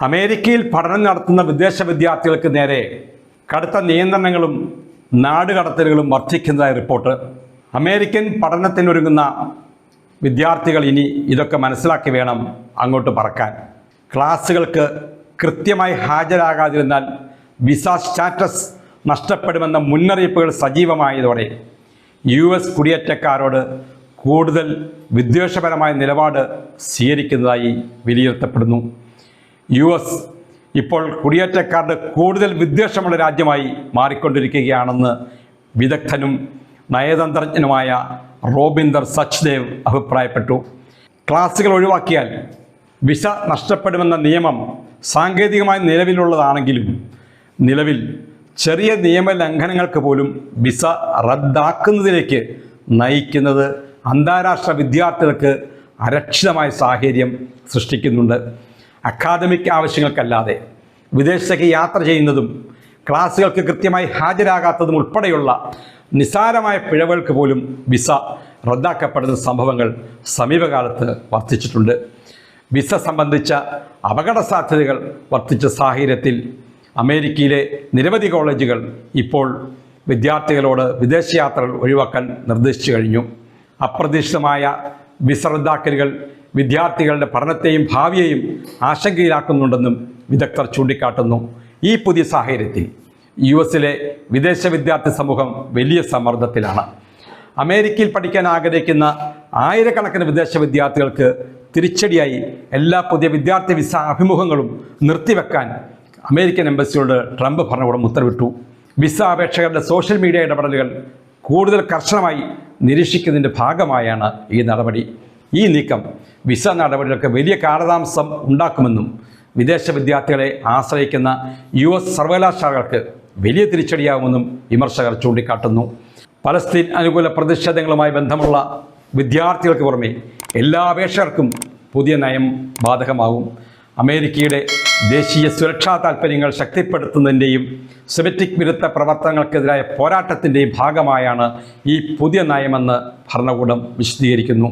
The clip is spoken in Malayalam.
അമേരിക്കയിൽ പഠനം നടത്തുന്ന വിദേശ വിദ്യാർത്ഥികൾക്ക് നേരെ കടുത്ത നിയന്ത്രണങ്ങളും നാടുകടത്തലുകളും വർദ്ധിക്കുന്നതായി റിപ്പോർട്ട്. അമേരിക്കൻ പഠനത്തിനൊരുങ്ങുന്ന വിദ്യാർത്ഥികൾ ഇനി ഇതൊക്കെ മനസ്സിലാക്കി വേണം അങ്ങോട്ട് പറക്കാൻ. ക്ലാസ്സുകൾക്ക് കൃത്യമായി ഹാജരാകാതിരുന്നാൽ വിസ സ്റ്റാറ്റസ് നഷ്ടപ്പെടുമെന്ന മുന്നറിയിപ്പുകൾ സജീവമായതോടെ യു എസ് കുടിയേറ്റക്കാരോട് കൂടുതൽ വിദ്വേഷപരമായ നിലപാട് സ്വീകരിക്കുന്നതായി വിലയിരുത്തപ്പെടുന്നു. യു എസ് ഇപ്പോൾ കുടിയേറ്റക്കാരുടെ കൂടുതൽ വിദ്വേഷമുള്ള രാജ്യമായി മാറിക്കൊണ്ടിരിക്കുകയാണെന്ന് വിദഗ്ധനും നയതന്ത്രജ്ഞനുമായ റോബിന്ദർ സച്ദേവ് അഭിപ്രായപ്പെട്ടു. ക്ലാസുകൾ ഒഴിവാക്കിയാൽ വിസ നഷ്ടപ്പെടുമെന്ന നിയമം സാങ്കേതികമായി നിലവിലുള്ളതാണെങ്കിലും നിലവിൽ ചെറിയ നിയമ ലംഘനങ്ങൾക്ക് പോലും വിസ റദ്ദാക്കുന്നതിലേക്ക് നയിക്കുന്നത് അന്താരാഷ്ട്ര വിദ്യാർത്ഥികൾക്ക് അരക്ഷിതമായ സാഹചര്യം സൃഷ്ടിക്കുന്നുണ്ട്. അക്കാദമിക് ആവശ്യങ്ങൾക്കല്ലാതെ വിദേശത്തേക്ക് യാത്ര ചെയ്യുന്നതും ക്ലാസ്സുകൾക്ക് കൃത്യമായി ഹാജരാകാത്തതും ഉൾപ്പെടെയുള്ള നിസാരമായ പിഴവുകൾക്ക് പോലും വിസ റദ്ദാക്കപ്പെടുന്ന സംഭവങ്ങൾ സമീപകാലത്ത് വർദ്ധിച്ചിട്ടുണ്ട്. വിസ സംബന്ധിച്ച അപകട സാധ്യതകൾ വർദ്ധിച്ച സാഹചര്യത്തിൽ അമേരിക്കയിലെ നിരവധി കോളേജുകൾ ഇപ്പോൾ വിദ്യാർത്ഥികളോട് വിദേശയാത്രകൾ ഒഴിവാക്കാൻ നിർദ്ദേശിച്ചു കഴിഞ്ഞു. അപ്രതീക്ഷിതമായ വിസ റദ്ദാക്കലുകൾ വിദ്യാർത്ഥികളുടെ പഠനത്തെയും ഭാവിയെയും ആശങ്കയിലാക്കുന്നുണ്ടെന്നും വിദഗ്ധർ ചൂണ്ടിക്കാട്ടുന്നു. ഈ പുതിയ സാഹചര്യത്തിൽ യു എസിലെ വിദേശ വിദ്യാർത്ഥി സമൂഹം വലിയ സമ്മർദ്ദത്തിലാണ്. അമേരിക്കയിൽ പഠിക്കാൻ ആഗ്രഹിക്കുന്ന ആയിരക്കണക്കിന് വിദേശ വിദ്യാർത്ഥികൾക്ക് തിരിച്ചടിയായി എല്ലാ പുതിയ വിദ്യാർത്ഥി വിസ അഭിമുഖങ്ങളും നിർത്തിവെക്കാൻ അമേരിക്കൻ എംബസിയോട് ട്രംപ് ഭരണകൂടം ഉത്തരവിട്ടു. വിസ അപേക്ഷകരുടെ സോഷ്യൽ മീഡിയ ഇടപെടലുകൾ കൂടുതൽ കർശനമായി നിരീക്ഷിക്കുന്നതിന്റെ ഭാഗമായാണ് ഈ നടപടി. ഈ നീക്കം വിസ നടപടികൾക്ക് വലിയ കാലതാമസം ഉണ്ടാക്കുമെന്നും വിദേശ വിദ്യാർത്ഥികളെ ആശ്രയിക്കുന്ന യു എസ് സർവകലാശാലകൾക്ക് വലിയ തിരിച്ചടിയാകുമെന്നും വിമർശകർ ചൂണ്ടിക്കാട്ടുന്നു. പലസ്തീൻ അനുകൂല പ്രതിഷേധങ്ങളുമായി ബന്ധമുള്ള വിദ്യാർത്ഥികൾക്ക് പുറമെ എല്ലാ അപേക്ഷകർക്കും പുതിയ നയം ബാധകമാകും. അമേരിക്കയുടെ ദേശീയ സുരക്ഷാ താൽപ്പര്യങ്ങൾ ശക്തിപ്പെടുത്തുന്നതിന്റെയും സെമറ്റിക് വിരുദ്ധ പ്രവർത്തനങ്ങൾക്കെതിരായ പോരാട്ടത്തിന്റെയും ഭാഗമായാണ് ഈ പുതിയ നയമെന്ന് ഭരണകൂടം വിശദീകരിക്കുന്നു.